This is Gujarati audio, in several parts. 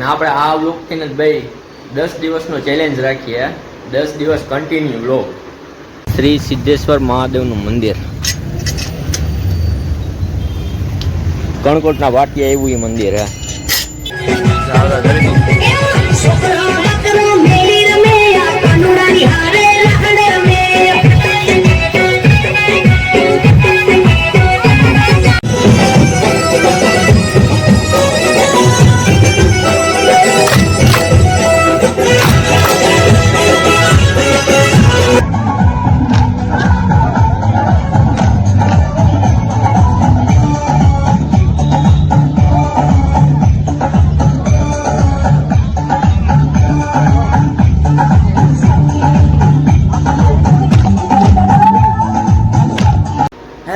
ને આપણે આ વ્લોગથી જ ભાઈ દસ દિવસનો ચેલેન્જ રાખીએ. દસ દિવસ કન્ટિન્યુ વ્લોગ શ્રી સિદ્ધેશ્વર મહાદેવનું મંદિર. કણકોટના વાટિયા એવું એ મંદિર હે.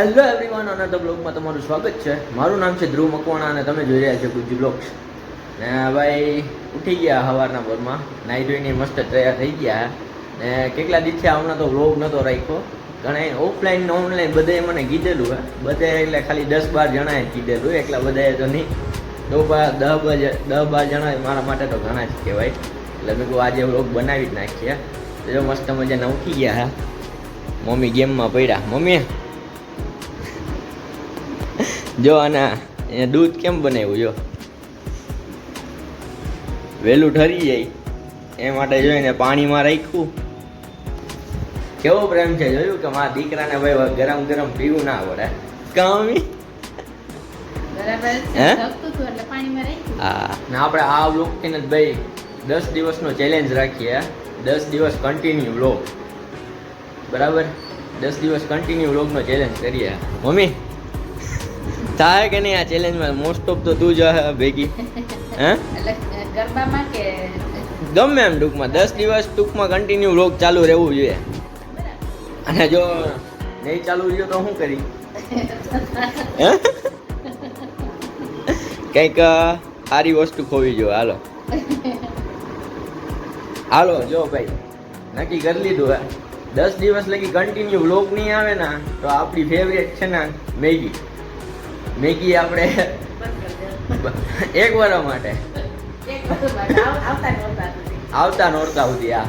હેલો એવરીવન તો બ્લોગમાં તમારું સ્વાગત છે. મારું નામ છે ધ્રુવ મકવાણા અને તમે જોઈ રહ્યા છો ગુજ્જુ બ્લોગ્સ. ને ભાઈ ઉઠી ગયા સવારના ભરમાં. નાહી ધોઈને મસ્ત તૈયાર થઈ ગયા. ને કેટલા દિવસે હમણાં તો વ્લોગ નહોતો રાખ્યો. ઘણા ઓફલાઈન ને ઓનલાઈન બધાએ મને કીધેલું હે. બધે એટલે ખાલી દસ બાર જણાએ કીધેલું એકલા બધાએ તો નહીં. તો દસ બાર દસ બાર જણા મારા માટે તો ઘણા જ કહેવાય. એટલે મેં કહું આજે વ્લોગ બનાવી જ નાખ્યા જો મસ્ત મજાના ઉઠી ગયા હા. મમ્મી ગેમમાં પડ્યા. મમ્મી જો આના એ દૂધ કેમ બનાવ્યું જો. વહેલું ઠરી જાય. એ માટે જોઈને પાણીમાં રાખ્યું. કેવો પ્રેમ છે જોયું કે મારા દીકરાને ભાઈ ગરમ ગરમ પીવું ના પડે કામી? આપણે આ વ્લોગથી જ ભાઈ દસ દિવસનો ચેલેન્જ રાખીએ. દસ દિવસ કન્ટિન્યુ વ્લોગ. બરાબર? દસ દિવસ કન્ટિન્યુ વ્લોગનો ચેલેન્જ કરીએ. મમ્મી? થાય કે નહીં આ ચેલેન્જમાં મોસ્ટ ઓફ તો તું જ હે ભેગી. હે? ગરબામાં કે ગમે એમ ટૂંકમાં. દસ દિવસ ટૂંકમાં કન્ટિન્યુ વ્લોગ ચાલુ રહેવું જોઈએ. અને જો નહીં ચાલુ રહ્યો તો શું કરી કંઈક સારી વસ્તુ ખોવી જોઈએ. હાલો. હાલો જો ભાઈ. નક્કી કરી લીધું હે. દસ દિવસ લગી કન્ટિન્યુ વ્લોગ નહીં આવે ને તો આપણી ફેવરેટ છે ને મેગી. મેગી આપણે એક વર્ષ માટે? આવતા નોરતા સુધી આ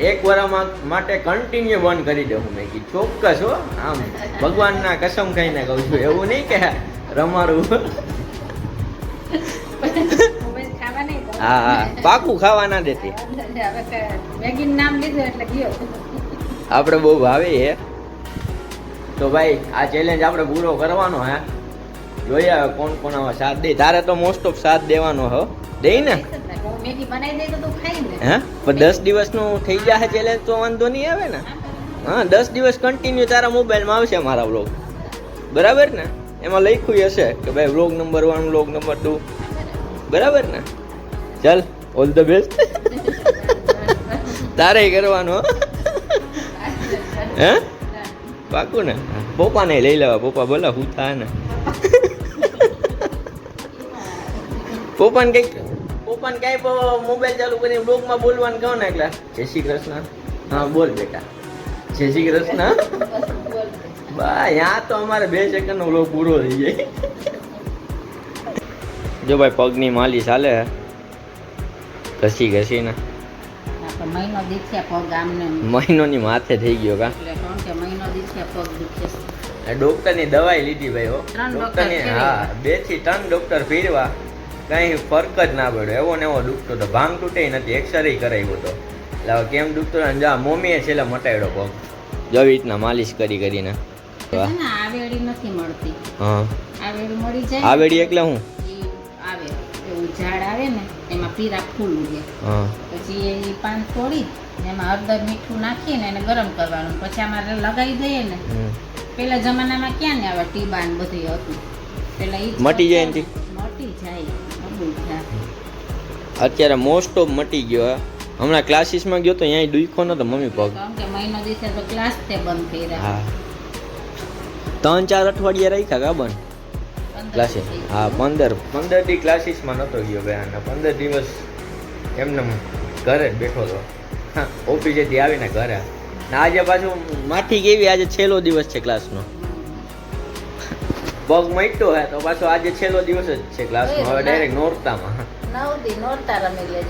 એક વરમાં માટે કન્ટિન્યુ બંધ કરી દઉં મેં મેગી. ચોક્કસ હો, આમ ભગવાનના કસમ ખાઈને કહું છું, એવું નહીં કે દઉં. હા હા. પાકું ખાવા ના દેતી. આપણે બહુ ભાવે હે. તો ભાઈ, આ ચેલેન્જ આપણે પૂરો કરવાનો હે. જોઈએ હવે કોણ કોણ આવા સાથ દે. તારે તો મોસ્ટ ઓફ સાથ દેવાનો હો. દે ને હું? પણ દસ દિવસનું થઈ જાય ચેલેન્જ તો વાંધો નહીં આવે ને. હા દસ દિવસ કન્ટિન્યુ તારા મોબાઈલમાં આવશે મારા વ્લોગ બરાબર ને? એમાં લખ્યું હશે કે ભાઈ vlog number one vlog number two બરાબર ને? ચાલ ઓલ ધ બેસ્ટ તારે કરવાનો હો. હે પાકું ને? પપ્પાને લઈ લેવા. પપ્પા બોલા હું થાય ને પપ્પાને કઈ કોપન કઈ મોબાઈલ ચાલુ કરીને બ્લોગમાં બોલવાનું કહો ને એટલે જય શ્રી કૃષ્ણ. હા બોલ બેટા. જય શ્રી કૃષ્ણ. બા યા તો અમારે બે સેકન્ડનો બ્લોગ પૂરો થઈ જાય જો ભાઈ પગની માલી ચાલે ઘસી ઘસીને. મહિનો માથે થઈ ગયો કા? એટલે કોણ કે મહિનો દીથ્યા પગ દુખે છે. ડોક્ટરની દવાઈ લીધી ભાઈ ડોક્ટરની હા બેથી ત્રણ ડોક્ટર ફેરવા. કઈ ફરક જ ના પડ્યો એવો ને એવો દુખતો તો ભાંગ તૂટે નથી. એક્સરે કરાવ્યો હતો એટલે હવે કેમ દુખતો ને જા મમ્મીએ છેલ્લે મટાડ્યો પગ. જો આવી રીતના માલિશ કરી કરીને. છે ને આ વેડી નથી મળતી. હા. આ મળી જાય આવેડી એટલે હું? આવે. એવું ઝાડ આવે ને એમાં પીરા ફૂલ ઉગે. પછી એ પાન તોડી એમાં હળદર મીઠું નાખીને એને ગરમ કરવાનું. પછી અમારે લગાવી દઈએ ને. પેલા જમાનામાં ક્યાં ને આવા ટીબા ને બધું હતું. પેલા મટી જાય અત્યારે મોસ્ટ ઓફ મટી ગયો હે. હમણાં ક્લાસીસમાં ગયો તો અહીંયા દુખો નતો મમ્મી પગ તો તે હા. ત્રણ ચાર અઠવાડિયા રાખ્યા કા બંધ? ક્લાસીસ હા પંદર. પંદર દી ક્લાસીસમાં નહોતો ગયો ગયા અને પંદર દિવસ એમને ઘરે જ બેઠો હતો. ઓફિસેથી આવીને ઘરે. ને આજે પાછું માઠી કેવી? આજે છેલ્લો દિવસ છે ક્લાસનો પગ મટ્યો હે તો પાછો આજે છેલ્લો દિવસ જ છે ક્લાસનો હવે ડાયરેક્ટ નોરતામાં.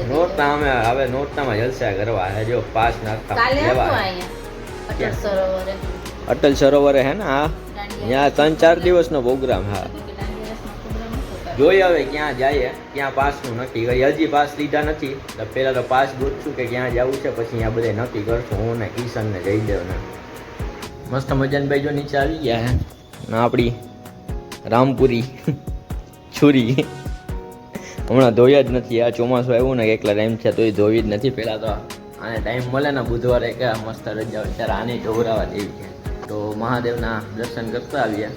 નોરતા અમે હવે નોરતામાં જલસા કરવા હે જો પાસ નાખતા લેવા અટલ સરોવરે. હે ને હા? ત્યાં ત્રણ ચાર દિવસનો પ્રોગ્રામ હા. જોઈએ હવે ક્યાં જઈએ ક્યાં પાસનું નક્કી કરી હજી પાસ લીધા નથી તો પહેલાં તો પાસ ગોતશું કે ક્યાં જવું છે પછી અહીંયા બધે નક્કી કરશું. હું ને કિશન ને જયદેવ ને મસ્ત મજાનભાઈ જો નીચે આવી ગયા હે. ને આપણી રામપુરી છુરી. હમણાં ધોયા જ નથી. આ ચોમાસું આવ્યું ને, એકલા ટાઈમ છે, તોય ધોવી જ નથી. પહેલાં તો આને ટાઈમ મળે ને, બુધવારે કે મસ્ત રજા હોય, ત્યારે આને ઢોરાવા દેવી છે. તો મહાદેવના દર્શન કરતા આવ્યા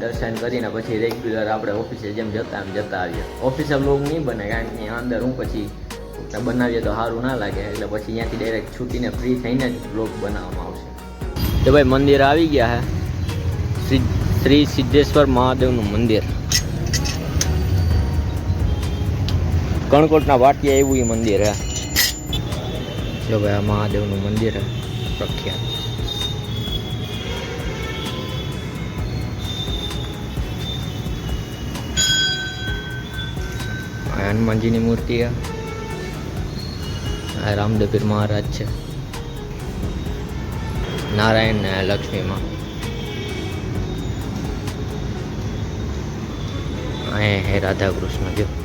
દર્શન કરીને પછી રેગ્યુલર આપણે ઓફિસે જેમ જતા એમ જતા આવીએ. ઓફિસે બ્લોગ નહીં બને, કારણ કે અંદર હું પછી બનાવીએ તો સારું ના લાગે. એટલે પછી અહીંયાથી ડાયરેક્ટ છૂટીને ફ્રી થઈને જ બ્લોગ બનાવવામાં આવશે. તો ભાઈ મંદિર આવી ગયા હે. શ્રી શ્રી સિદ્ધેશ્વર મહાદેવનું મંદિર. કણકોટના વાટિયા એવું એ મંદિર હે. જો ભાઈ, આ મહાદેવનું મંદિર હે, પ્રખ્યાત. હનુમાનજીની મૂર્તિ હે. આ રામદેવીર મહારાજ છે. નારાયણ ને લક્ષ્મીમાં. અહીંયા હે રાધા કૃષ્ણ, જો.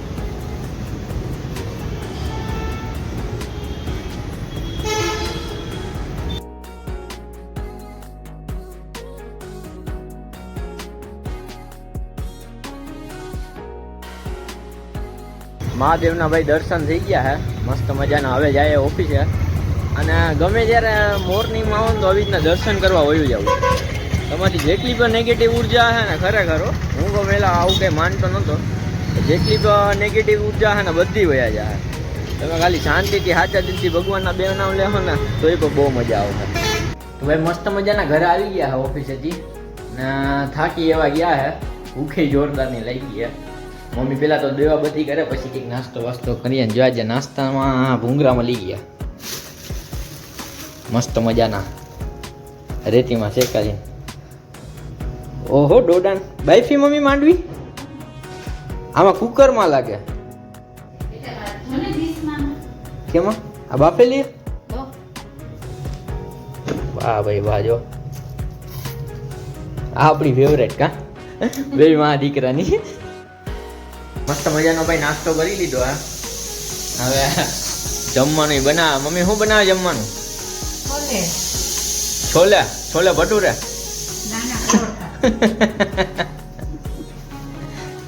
મહાદેવના ભાઈ દર્શન થઈ ગયા હે. મસ્ત મજાના હવે જાય ઓફિસે. અને ગમે જ્યારે મોર્નિંગમાં આવો ને તો આવી રીતના દર્શન કરવા વયું જવું તમારી જેટલી પણ નેગેટિવ ઊર્જા છે ને ખરેખર હું તો પહેલાં આવું કંઈ માનતો નહોતો. જેટલી પણ નેગેટિવ ઊર્જા છે ને બધી વયા જાય. તમે ખાલી શાંતિથી સાચા દિલથી ભગવાનના બે નામ લેહો ને તો એ પણ બહુ મજા આવશે ભાઈ મસ્ત મજાના ઘરે આવી ગયા હે ઓફિસેથી. ને થાકી એવા ગયા હે. ભૂખે જોરદારની લઈ ગયા મમ્મી પેલા તો દેવા બધી કરે, પછી કંઈક નાસ્તો વાસ્તો કરીએ જો આજે નાસ્તામાં ભૂંગરામાં લઈ ગયા. મસ્ત મજાના. રેતીમાં શેકાઈને. ઓહો, ડોડાન. બાઈફી મમ્મી માંડવી? આમાં કુકરમાં લાગે. કેમાં? આ બાફેલી? વાહ ભાઈ, વાહ, જો. આ આપણી ફેવરેટ કા? બે માં દીકરાની. મસ્ત મજાનો ભાઈ નાસ્તો કરી લીધો હા. હવે જમવાનું બનાવે મમ્મી શું બનાવે જમવાનું? છોલે. છોલે? ભટુરે?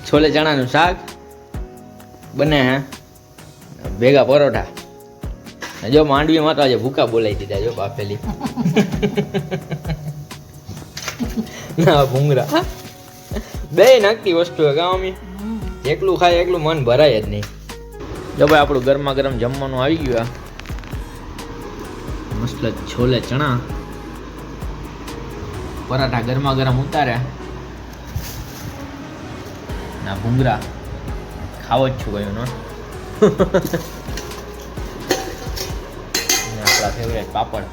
છોલે ચણાનું શાક બને હે. ભેગા પરોઠા. જો જો માંડવીમાં તો આજે ભૂકા બોલાવી દીધા જો બાપેલી ના ભૂંગરા બે નાખતી વસ્તુ હે હમ. એકલું ખાય, એકલું મન ભરાય જ નહીં. જો ભાઈ, આપણું ગરમા ગરમ જમવાનું આવી ગયું આ. મસ્ત છોલે ચણા. પરાઠા ગરમા ગરમ ઉતાર્યા. ના ભૂંગરા ખાવો જ છું અને આપણા ફેવરેટ પાપડ.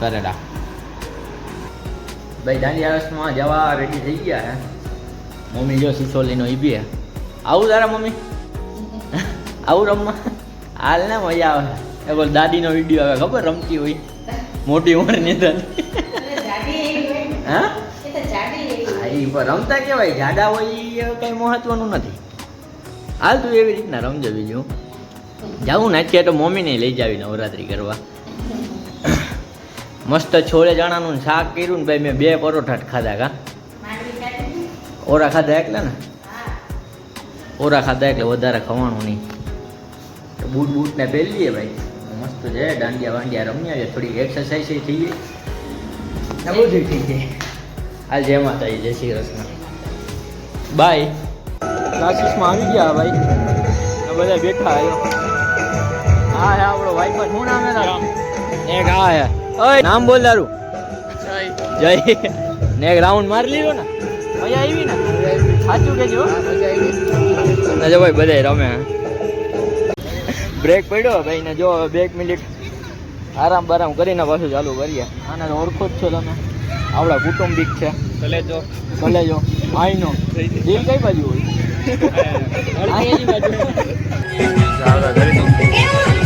કરેલા. ભાઈ, દાંડિયા રસમાં જવા રેડી થઈ ગયા હે. મમ્મી જો સિસોલીનો ઈ બે. આવું તારા મમ્મી? આવું રમવા? હાલ ને મજા આવે. એ બોલ દાદીનો વીડિયો આવે ખબર? રમતી હોય. મોટી ઉંમરની દાદી. હા એ રમતા કેવાય જાડા હોય એ કઈ મહત્વનું નથી. હાલ તું એવી રીતના રમજો બીજું. જાવું ને અત્યારે તો મમ્મીને લઈ જાવી નવરાત્રી કરવા. મસ્ત છોલે ચણાનું શાક કર્યું ને ભાઈ મેં બે પરોઠા જ ખાધા કા. ઓરા ખાધા એટલે ને? ઓરા ખાધા એટલે વધારે ખવાણું નહીં. બૂટ બૂટ ને પહેરી લઈએ ભાઈ. મસ્ત છે દાંડિયા વાંડિયા રમી છે થોડી એક્સરસાઇઝ થઈ ગઈ. બધું થઈ ગઈ. હાલ જય માતાજી જય શ્રી કૃષ્ણ. બાય ક્લાસીસમાં આવી ગયા ભાઈ. બધા બેઠા આવ્યો હા હે આપણો વાઈફર શું નામ તારું એક હા. હે નામ બોલ તારું. જય. ને એક રાઉન્ડ મારી લીધો ને? સાચું કેજો ને જો ભાઈ બધે રમે બ્રેક પડ્યો ભાઈ ને જો બે મિનિટ આરામ બારામ કરીને પાછું ચાલુ કરીએ. આને તો ઓળખો જ છો તમે. આપણા કુટુંબિક છે. કલેજો કલેજો આઈનો. દિલ કઈ બાજુ હોય?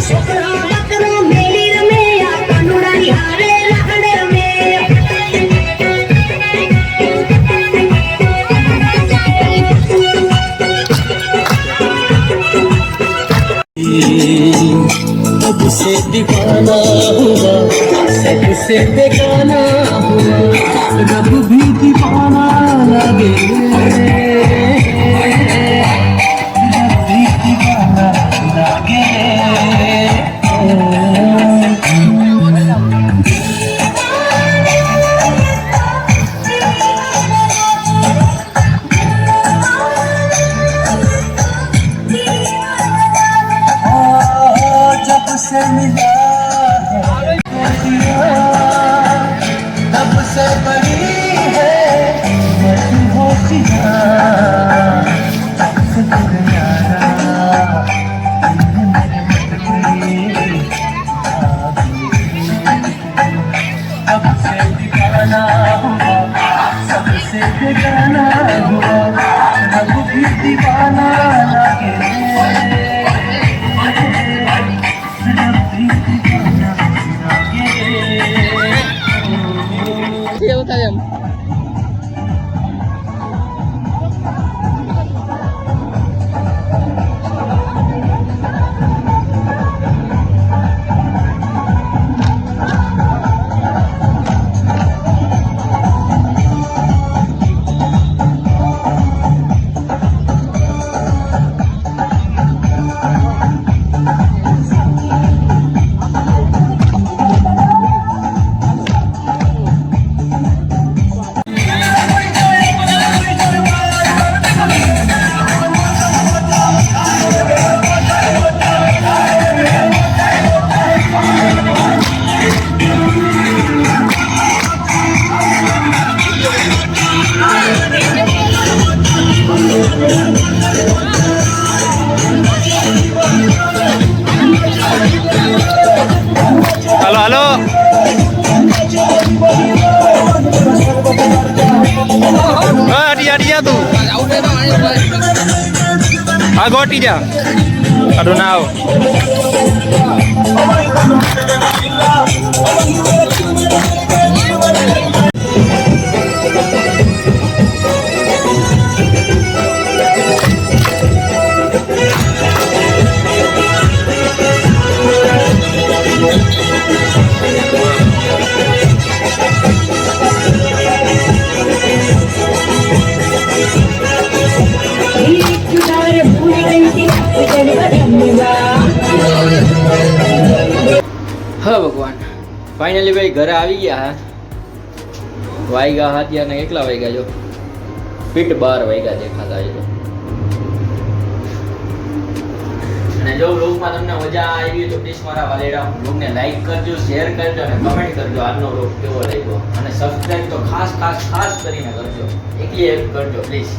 છોકરા બકરો મેલી રમે આ કાનુડાની હારે. अब से दीवाना हुआ सब से बेगाना हुआ रब भी दीवाना लगे કેવું થાય એમ હાલો હા ગોટી જા અડો ના આવ ભગવાન. ફાઇનલી ભાઈ ઘરે આવી ગયા વાગ્યા હા ત્યાં કેટલા વાગ્યા જો? ફીટ બાર વાગ્યા દેખાતા જો અને જો વ્લોગમાં તમને મજા આવી તો પ્લીઝ મારા વાલેડા વ્લોગને લાઈક કરજો શેર કરજો અને કમેન્ટ કરજો આજનો વ્લોગ કેવો લાગ્યો. અને સબસ્ક્રાઇબ તો ખાસ ખાસ ખાસ કરીને કરજો. એકલી હેલ્પ કરજો પ્લીઝ